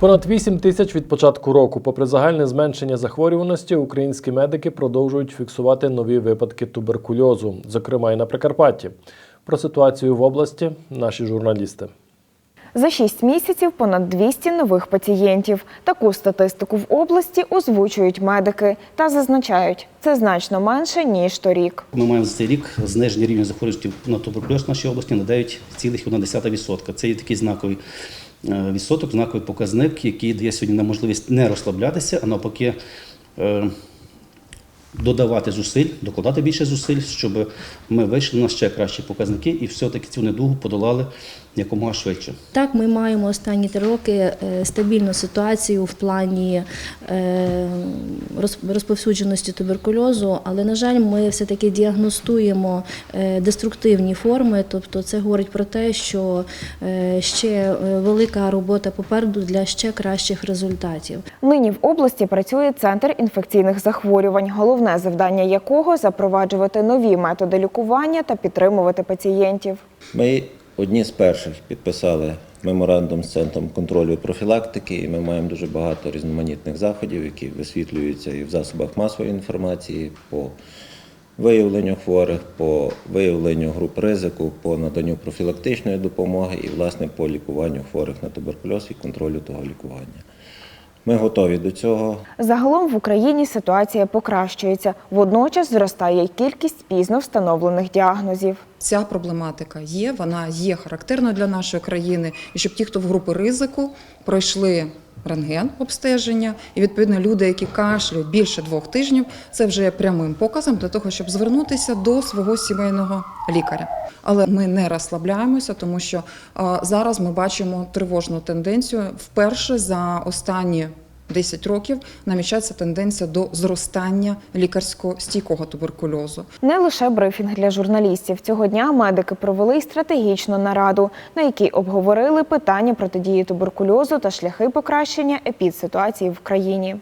Понад 8 тисяч від початку року. Попри загальне зменшення захворюваності, українські медики продовжують фіксувати нові випадки туберкульозу, зокрема і на Прикарпатті. Про ситуацію в області наші журналісти. За 6 місяців понад 200 нових пацієнтів. Таку статистику в області озвучують медики та зазначають, це значно менше ніж торік. Ми маємо за цей рік зниження рівня захворюваності на туберкульоз в нашій області на 9,1%. Це є такий знаковий відсоток, знаковий показник, який дає сьогодні нам можливість не розслаблятися, а навпаки е, додавати зусиль, докладати більше зусиль, щоб ми вийшли на ще кращі показники і все-таки цю недугу подолали якомога швидше. Так, ми маємо останні три роки е, стабільну ситуацію в плані е, розповсюдженості туберкульозу, але, на жаль, ми все-таки діагностуємо е, деструктивні форми, тобто це говорить про те, що ще велика робота попереду для ще кращих результатів. Нині в області працює центр інфекційних захворювань, головне завдання якого запроваджувати нові методи лікування та підтримувати пацієнтів. Ми одні з перших підписали меморандум з центром контролю і профілактики, і ми маємо дуже багато різноманітних заходів, які висвітлюються і в засобах масової інформації по виявленню хворих, по виявленню груп ризику, по наданню профілактичної допомоги і, власне, по лікуванню хворих на туберкульоз і контролю того лікування. Ми готові до цього. Загалом в Україні ситуація покращується. Водночас зростає й кількість пізно встановлених діагнозів. Ця проблематика є, вона є характерною для нашої країни, і щоб ті, хто в групи ризику, пройшли рентген обстеження, і відповідно люди, які кашляють більше двох тижнів, це вже є прямим показом для того, щоб звернутися до свого сімейного лікаря. Але ми не розслабляємося, тому що зараз ми бачимо тривожну тенденцію. Вперше за останні 10 років намічається тенденція до зростання лікарсько стійкого туберкульозу. Не лише брифінг для журналістів. Цього дня медики провели стратегічну нараду, на якій обговорили питання протидії туберкульозу та шляхи покращення епідситуації в країні.